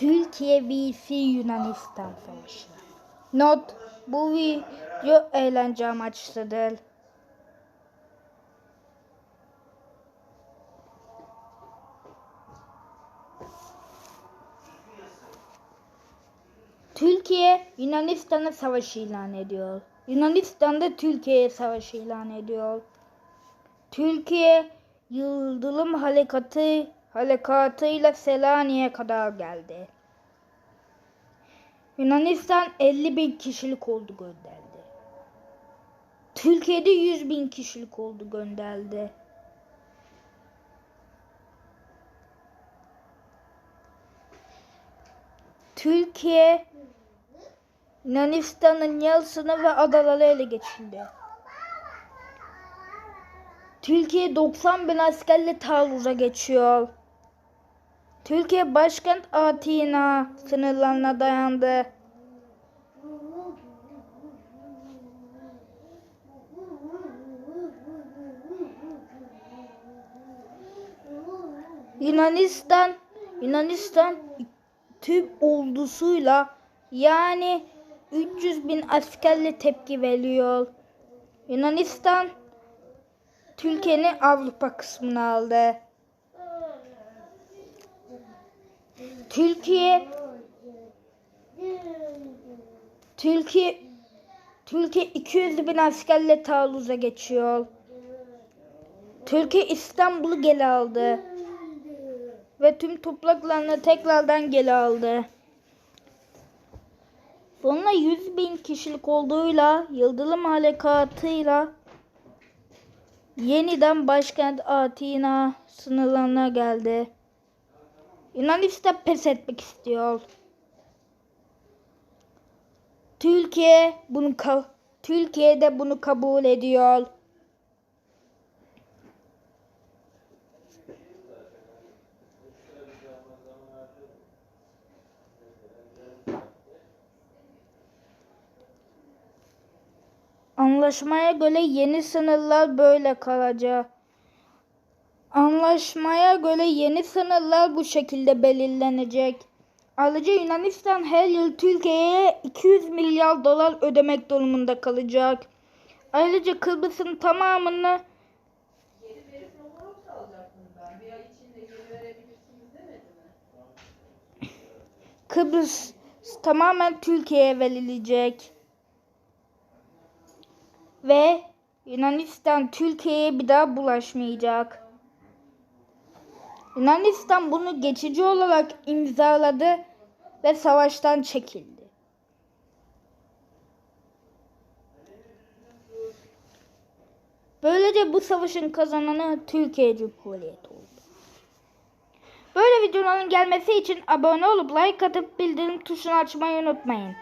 Türkiye vs Yunanistan savaşı. Not bu video eğlence amaçlıdır. Türkiye Yunanistan'a savaş ilan ediyor. Yunanistan da Türkiye'ye savaş ilan ediyor. Türkiye Yıldırım Harekatı harekatıyla Selanik'e kadar geldi. Yunanistan 50 bin kişilik oldu gönderdi. Türkiye'de 100 bin kişilik oldu gönderdi. Türkiye Yunanistan'ın yarısını ve adaları ele geçirdi. Türkiye 90 bin askerle taarruza geçiyor. Türkiye başkent Atina sınırlarına dayandı. Yunanistan Yunanistan tüm ordusuyla yani 300 bin askerle tepki veriyor. Yunanistan Türkiye'nin Avrupa kısmını aldı. Türkiye Türkiye Türkiye 200 bin askerle taarruza geçiyor. Türkiye İstanbul'u geri aldı. Ve tüm topraklarını tekrardan geri aldı. Sonra 100 bin kişilik olduğuyla Yıldırım Harekatı'yla yeniden başkent Atina sınırlarına geldi. Yunanistan pes etmek istiyor. Türkiye bunu Türkiye de bunu kabul ediyor. Anlaşmaya göre yeni sınırlar böyle kalacak. Anlaşmaya göre yeni sınırlar bu şekilde belirlenecek. Ayrıca Yunanistan her yıl Türkiye'ye 200 milyar dolar ödemek durumunda kalacak. Ayrıca Kıbrıs'ın tamamını? Kıbrıs tamamen Türkiye'ye verilecek. Ve Yunanistan Türkiye'ye bir daha bulaşmayacak. Yunanistan bunu geçici olarak imzaladı ve savaştan çekildi. Böylece bu savaşın kazananı Türkiye Cumhuriyeti oldu. Böyle videoların gelmesi için abone olup like atıp bildirim tuşunu açmayı unutmayın.